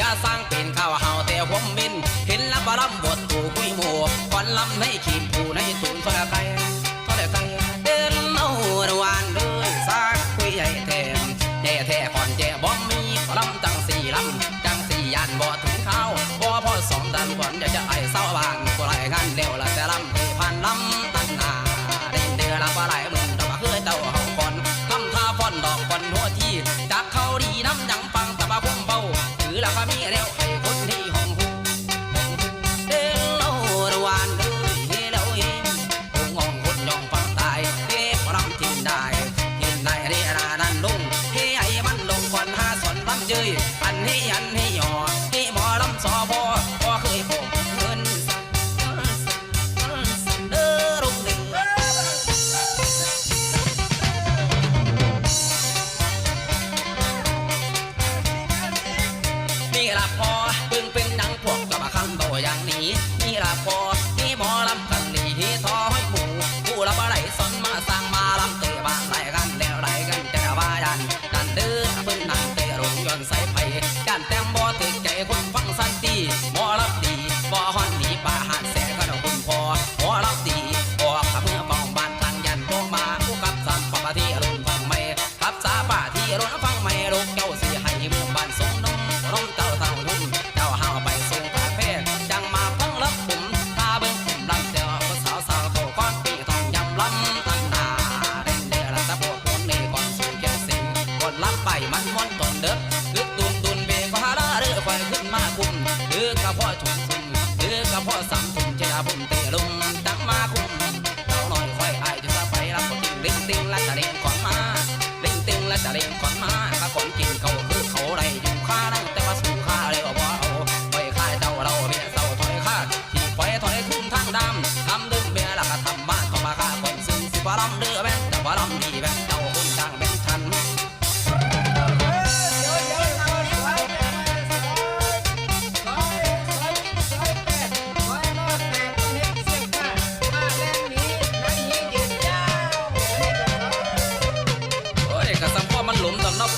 Yeah.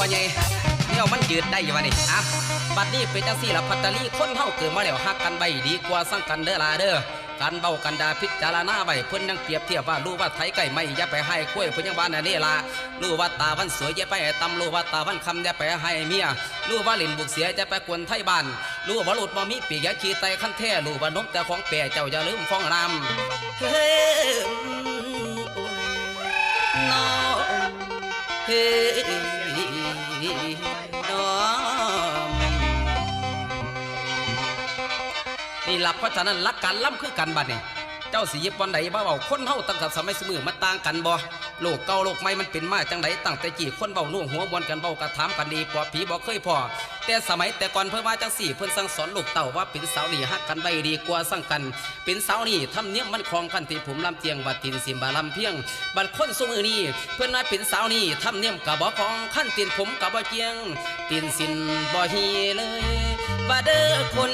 พ่อใหญ่เนี่ยมันยืดได้อยู่วะนี่อะบัดนี้เป็นจังสี่ละพัตตาลีคนเฮาเกิดมาแล้วฮักกันใบดีกว่าสั่งกันเด้อลาเด้อการเบากันดาพิจารณาไว้เพิ่นยังเปรียบเทียบว่ารู้ว่าไทยไก่ไม่อย่าไปให้กล้วยเพิ่นยังว่าอันนี้ล่ะรู้ว่าตาวันสวยอย่าไปตำรู้ว่าตาวันคำอย่าไปให้เมียรู้ว่าลินบุกเสียอย่ไปกวนไทยบ้านรู้ว่าหลุดบ่มีปีกย่าขี้ไตขั้นแท้รู้ว่านกแต่ของแปรเจ้าอย่าลืมฟ้องรำเฮ้น้องเฮ้ นี่หลับเพราะฉะนั้นรักกันล้ำคือกันบัดนี่เจ้าสิหยิบวันใดบ้าเบาคนเฮาตั้งแต่สมัยสมือมันต่างกันบ่โลกเก่าโลกใหม่มันเป็นมาจังไดตั้งแต่จีคนเบาหน่วงหัวมวนกันเบากระถามกันดีปอบผีบ่เคยพอแต่สมัยแต่ก่อนเพิ่นว่าจังสี่เพิ่อนสั่งสอนลูกเต่าว่าเป็นสาวนี่ฮักกันไว้ดีกว่าสั่งกัน เป็นสาวนี่ทำเนียมมันครองกันที่ผมลำเตียงบัดตินสิมบาลำเพียงบัดคนสมือนี้เพิ่อนว่าเป็นสาวนี่ทำเนียมกะบ่ของขั้นตินผมกะบ่เจียงตินสินบ่ฮีเลยว่าเด้อคน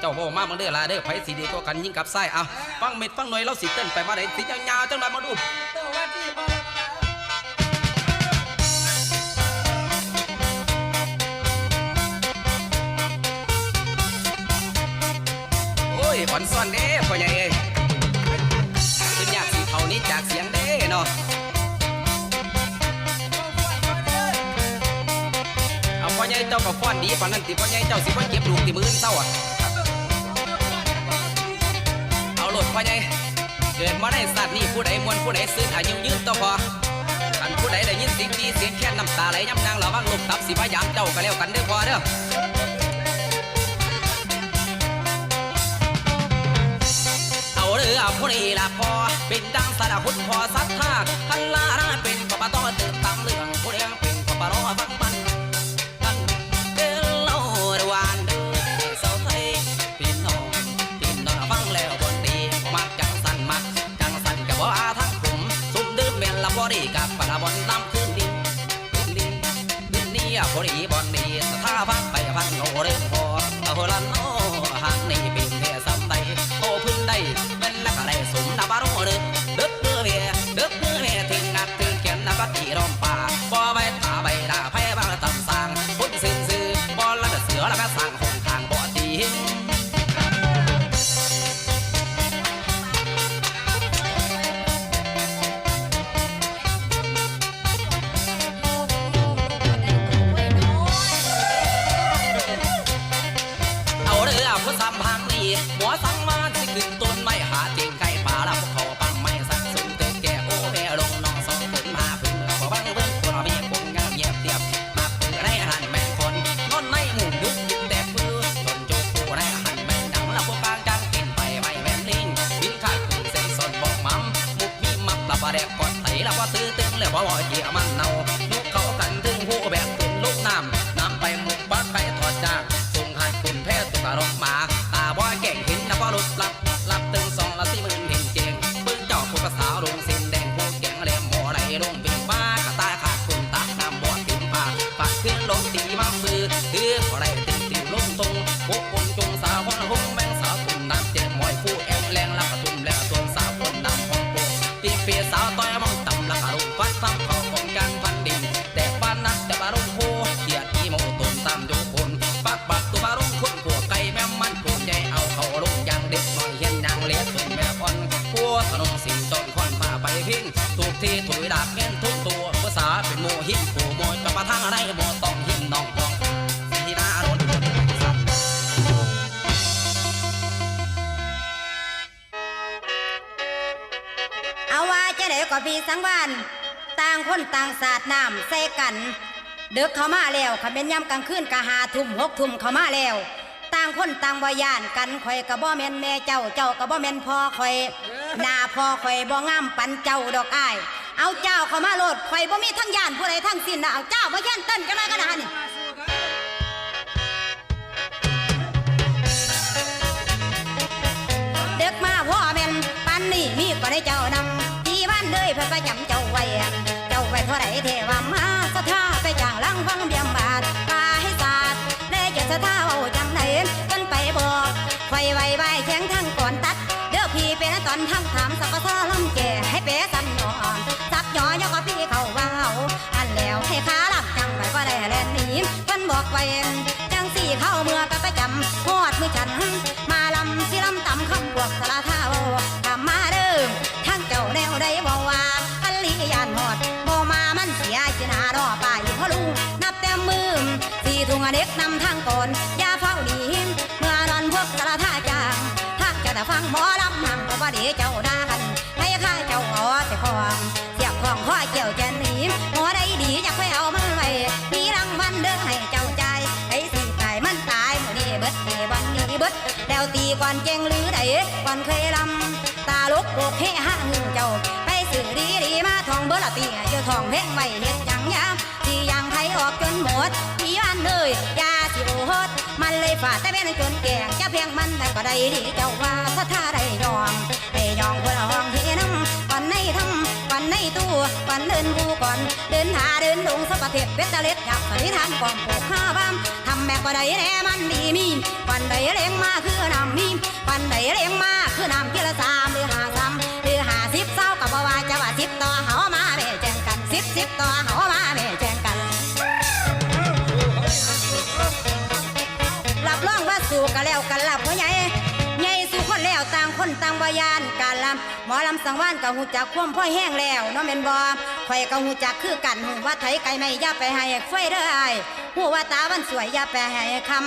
เจ้าโบมาเมื่อเดือลาเด้อไผสีดีก็กันยิ่งกับไส้อะฟังเม็ดฟังหน่อยเราสิเต้นไปมาได้สิยาวๆจังไดมาดูโอ้ยอ่อนซ่อนเด้พ่อใหญ่เอ้ยขึ้นยากสิเท่านี้จากเสียงเด้เนาะเอาพ่อใหญ่เจ้าก็ฟ้อนดีปานนั้นติพ่อใหญ่เจ้าสิบ่เก็บลูกที่มือเศร้าอะ พ่อใหญ่เกิดมาในสัตว์นี่ผู้ใดมวนผู้ใดซื่นอายุยืนต่อพออันผู้ใดได้ยินเสียงดีเสียงแค่นน้ำตาไหลย้ำนางระวังลูกตับสิพยายามเจ้าก็แล้วกันเด้อพอเด้อเอาเด้อเอาผู้นี้ละพอเป็นดังสารพุทธพอสัทธาพันลาราเป็นปปะตอเติมตามเรื่องผู้เลี้ยงเป็นปปะรอฟัง สังวานต่างคนต่างสาดน้ำใส่กัน เดึกเข้ามาแล้วขเป็นย่ำกลางคืนกะหาทุ่มหกทุ่มเข้ามาแล้วต่างคนต่างบ่ยานกันข่อยกะบ่แม่นแม่เจ้าเจ้ากะบ่แม่นพ่อข่อยหน้าพ่อข่อยบ่งามปันเจ้าดอกอ้ายเอาเจ้าเข้ามาโลดข่อยบ่มีทั้งย่านผู้ใดทั้งสิ้นนะเอาเจ้าบ่ย่นเต้นกันมากันนะนี่เด็กมาพ่อแม่นปันนี่มีก็ได้เจ้านำ เพื่อไปจำเจ้าไว้ เจ้าไว้เท่าไรเทวามาสะท่าไปจ้างลังฟังเบียมบาทปาให้ศาสตร์ได้จะสะท่าเอาจังไหนกันไปบอกไฟไว้ไว้แข็งทั้งก่อนตัด เด้อพี่เป็นตอนทั้งถามสักก็ซาลำแก่ให้เป๋สันนอนสักหยอยก็พี่เขาว่าเอาอันแล้วให้ขาลับจังไว้ก็ได้แลนหนีกันบอกไว้จังสี่เข้าเมื่อไปประจำฮอดมือฉัน กนำทางก่อน อย่าเฝ้าหนีเมื่อนอนพวกสารท่าจางถ้าจะแต่ฟังหมอลำนั่งก็ว่าเดี๋ยวเจ้าด่ากันให้ข้าเจ้าเอแต่ของเสียบของข้อเกี่ยวแกนหนีหมอได้ดีอยากไปเอามันไว้มีรางวัลเด้อให้เจ้าใจไอ้สิตายมันตายหมดนี่เบิดนี่วันนี้เบิดแล้วตีก่อนเจงหรือใดก่อนเคยลำตาลุกโกกเฮห้าหึงเจ้าไปสื่อดีดีมาทองเบอร์ละตีเจ้าทองเพ่งไว้เฮ็ด หมดพี่บ้านเลยยาสิโอโหดมันเลยฝาแต่เป็นจนแกงจะเพียงมันแต่ก็ได้ดีเจ้าว่าถ้าท่าได้ยอมได้ยอมคนละห้องที่น้ำก่อนในทำก่อนในตู้ก่อนเดินผู้ก่อนเดินหาเดินลงสักประเทศเป็ดตะเล็ดอยากสนิทานกองปลูกข้าวบ้ามทำแม่ก็ได้แน่มันดีมีปันได้เลี้ยงมาคือนำมีปันได้เลี้ยงมาคือน้ำกิละสามหรือหาสามหรือหาสิบเศร้ากับว่าจะว่าสิบต่อเขามาแม่แจ้งกันสิบสิบต่อเขามา องว่าสู่กันแล้วกันลับพ่อใหญ่ใหญ่สู่คนแล้วต่างคนต่างบายานการลำหมอลำสังวานกับหูจักคว่มพ่อแห้งแล้วน้องเมนบอข่อยกับหูจักคือกันหูว่าไทยไก่ไม่ย่าไปให้ไฟเด้อไอ้ายหูว่าตาวันสวยย่าไปให้คำ